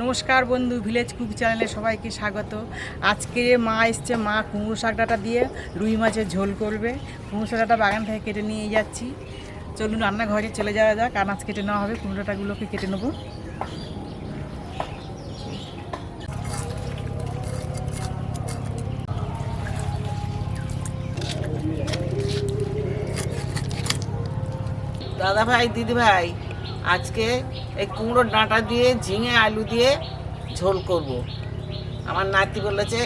নমস্কার বন্ধু village cook চ্যানেলে সবাইকে স্বাগত। আজকে মা এসছে, মা কুমড়ো শাক ডাটা দিয়ে রুই মাছের ঝোল করবে। কুমড়ো শাক ডাঁটা বাগান থেকে কেটে নিয়ে যাচ্ছি। চলুন রান্নাঘরে চলে যাওয়া যাক আনাজ কেটে নেওয়া হবে কুমড়ো ডাঁটাগুলোকে কেটে নেব। দাদা ভাই, দিদি ভাই আজকে এই কুমড়োর ডাঁটা দিয়ে ঝিঙে আলু দিয়ে ঝোল করব। আমার নাতি বলেছে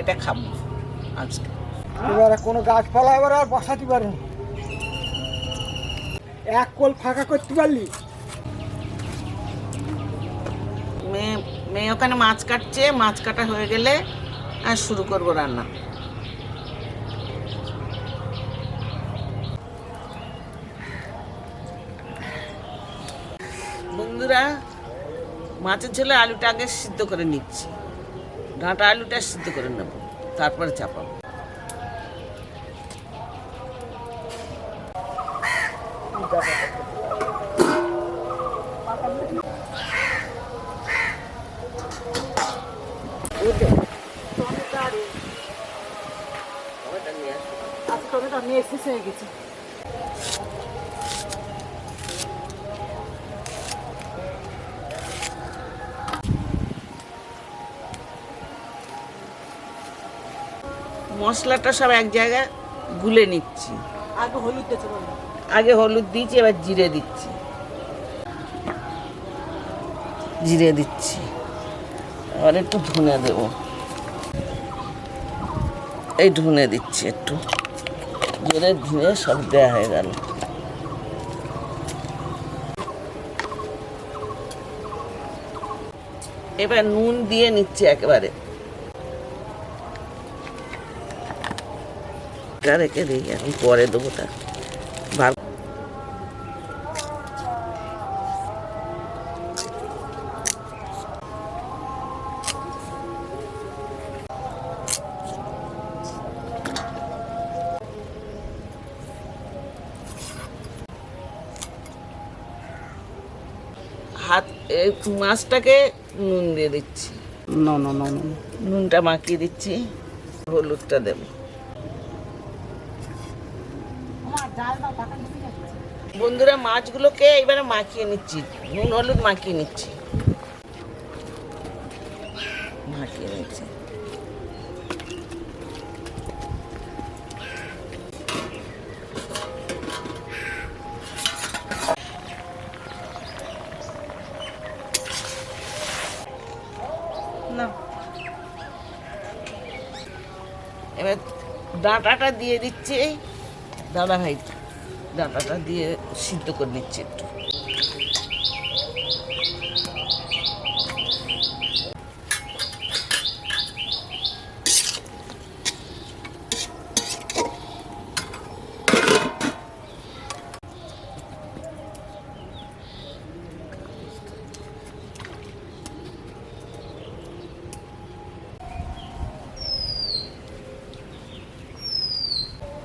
এটা খাব আজকে। এবারে কোনো গাছপালা এবার আর বসাতে পারে এক কোল ফাঁকা করতে পারলি? মেয়ে মেয়ে ওখানে মাছ কাটছে মাছ কাটা হয়ে গেলে আর শুরু করব রান্না। বন্ধুরা মাছের ঝোলে আলুটা আগে সিদ্ধ করে নিচ্ছি। ডাঁটা আলুটা সিদ্ধ করে নেব, তারপরে চাপাবো। নিয়ে শেষ হয়ে গেছে। মশলাটা সব এক জায়গায় গুলে নিচ্ছি। আগে হলুদ আগে হলুদ দিয়েছি এবার জিরে দিচ্ছি। জিরে দিচ্ছি। এবার একটু ধুনে দেব। এই ধুনে দিচ্ছি একটু। জিরে ধনে সব দেওয়া হয়ে গেল। এবার নুন দিয়ে নিচ্ছি একেবারে। রেখে দিই এখন পরে দেবো তা। হাত মাছটাকে নুন দিয়ে দিচ্ছি। নুনটা মাখিয়ে দিচ্ছি। হলুদটা দেবো। বন্ধুরা, মাছগুলোকে এবারে মাখিয়ে নিচ্ছি। নুন, হলুদ মাখিয়ে নিচ্ছি। মাখিয়ে নিচ্ছি। এবার ডাঁটাটা দিয়ে দিচ্ছি। দাদা ভাই ডাঁটাটা দিয়ে সিদ্ধ করে নিচ্ছি একটু।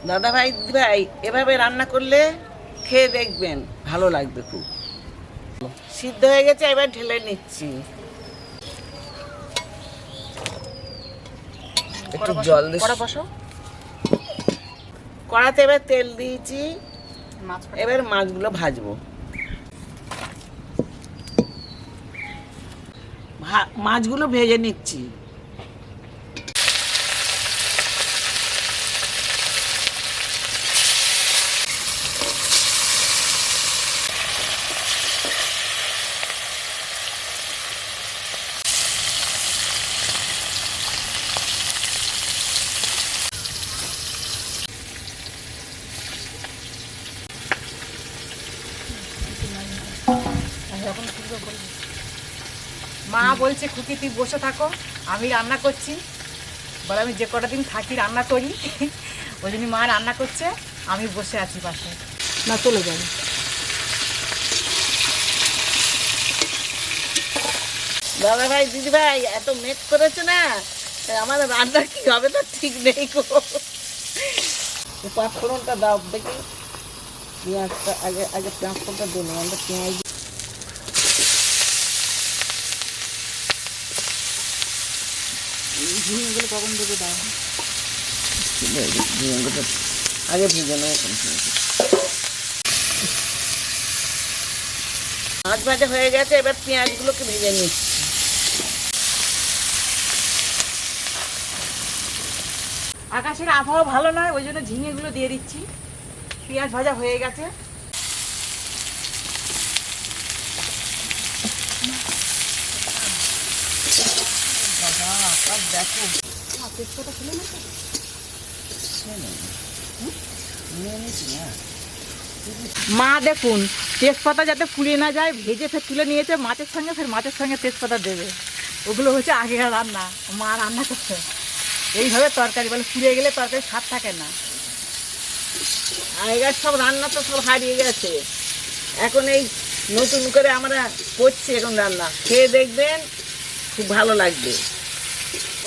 দাদা ভাই ভাই এভাবে রান্না করলে খেয়ে দেখবেন ভালো লাগবে খুব। সিদ্ধ হয়ে গেছে এবার ঢেলে নিচ্ছি। একটু জল বসো। কড়াতে এবার তেল দিয়েছি। এবার মাছগুলো ভাজবো। মাছগুলো ভেজে নিচ্ছি। মা বলছে খুকি তুই বসে থাকো আমি রান্না করছি। বলে আমি যে কটা দিন থাকি রান্না করি। ওই জন্য মা রান্না করছে আমি বসে আছি পাশে। না চলে যাবে। দাদা ভাই দিদি ভাই এত মেঘ করেছে না? আমার রান্না কি হবে তো ঠিক নেই গো। পাঁচফোড়নটা দাও দেখি। পেঁয়াজটা আগে আগে পাঁচফোড়নটা দিন আমরা পেঁয়াজ ঝিঙেগুলো কখন দেবে দাও? ঝিঙেগুলো আগে ভেজে নেব। মাছ ভাজা হয়ে গেছে এবার পেঁয়াজগুলোকে ভেজে নিচ্ছি আকাশের আবহাওয়া ভালো নয় ওই জন্য ঝিঙেগুলো দিয়ে দিচ্ছি। পেঁয়াজ ভাজা হয়ে গেছে। মা দেখুন, তেজপাতা যাতে ফুলিয়ে না যায়, ভেজে ফের তুলে নিয়েছে, মাছের সঙ্গে ফের মাছের সঙ্গে তেজপাতা দেবে। ওগুলো হচ্ছে আগেকার রান্না, মা রান্না করছে। এইভাবে তরকারি, বলে ফুরিয়ে গেলে তরকারি স্বাদ থাকে না। আগেকার সব রান্না তো সব হারিয়ে গেছে। এখন এই নতুন করে আমরা করছি এখন রান্না। খেয়ে দেখবেন, খুব ভালো লাগবে।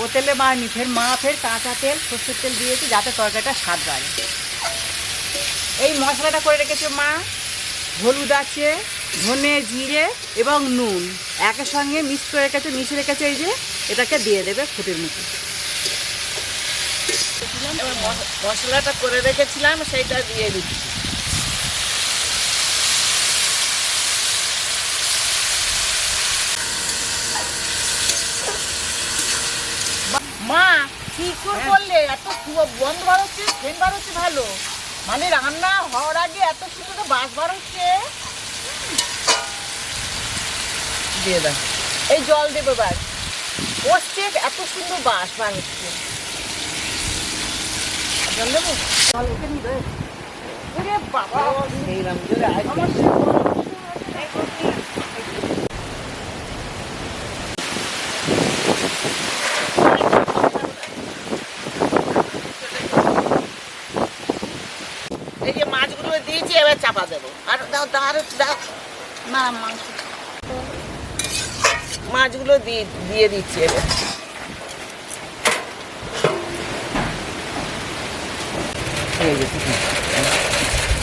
ও তেলে মা নি ফের মা ফের কাঁচা তেল, সর্ষের তেল দিয়েছে যাতে তরকারিটা স্বাদ বাড়ে। এই মশলাটা করে রেখেছে মা, হলুদ আছে, ধনে জিরে এবং নুন। একের সঙ্গে মিক্স করে রেখেছে মিশে রেখেছে এই যে, এটাকে দিয়ে দেবে ফুটের মুখে মশলাটা করে রেখেছিলাম, সেইটা দিয়ে দিচ্ছি। মা কি করলে এত সু- গন্ধ বার হচ্ছে সেন বার হচ্ছে ভালো। মানে রান্না হওয়ার আগে এত সুন্দর বাস বার হচ্ছে। দিয়ে দাও। এই জল দেবে বাস বসছে এত সুন্দর বাস বার হচ্ছে। জল দেবো? জল নিবে বাবা। আমার সে গরম হচ্ছে, এই করছি। এই যে মাছগুলো দিয়েছি এবার চাপা দেবো আর দাও আর দাও। না মাংস। মাছগুলো দিয়ে দিয়ে দিচ্ছি এবার। হয়ে গেছে।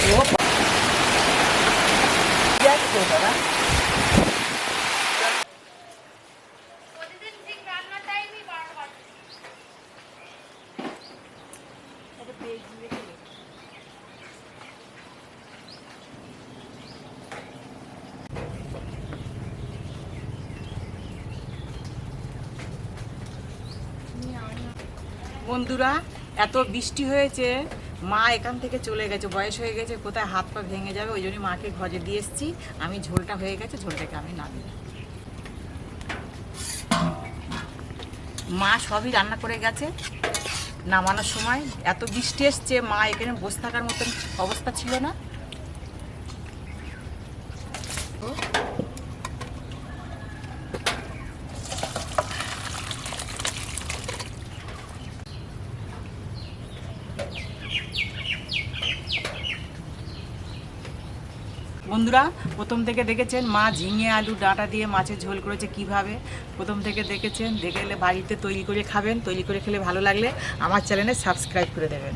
ও বা- কি আছে তো দাদা? প্রতিদিন ঠিক রান্নার টাইমই বারো বাজে বন্ধুরা, এত বৃষ্টি হয়েছে, মা এখান থেকে চলে গেছে, বয়স হয়ে গেছে, কোথায় হাত পা ভেঙে যাবে, ওই জন্য মাকে ঘরে দিয়ে এসেছি। আমি ঝোলটা হয়ে গেছে, ঝোলটাকে আমি নামি মা সবই রান্না করে গেছে, নামানোর সময়। এত বৃষ্টি এসছে, মা এখানে বসে থাকার মতন অবস্থা ছিল না। বন্ধুরা, প্রথম থেকে দেখেছেন মা ঝিঙে আলু ডাঁটা দিয়ে মাছের ঝোল করেছে কীভাবে? প্রথম থেকে দেখেছেন, দেখে বাড়িতে তৈরি করে খাবেন, তৈরি করে খেলে ভালো লাগলে আমার চ্যানেলে সাবস্ক্রাইব করে দেবেন।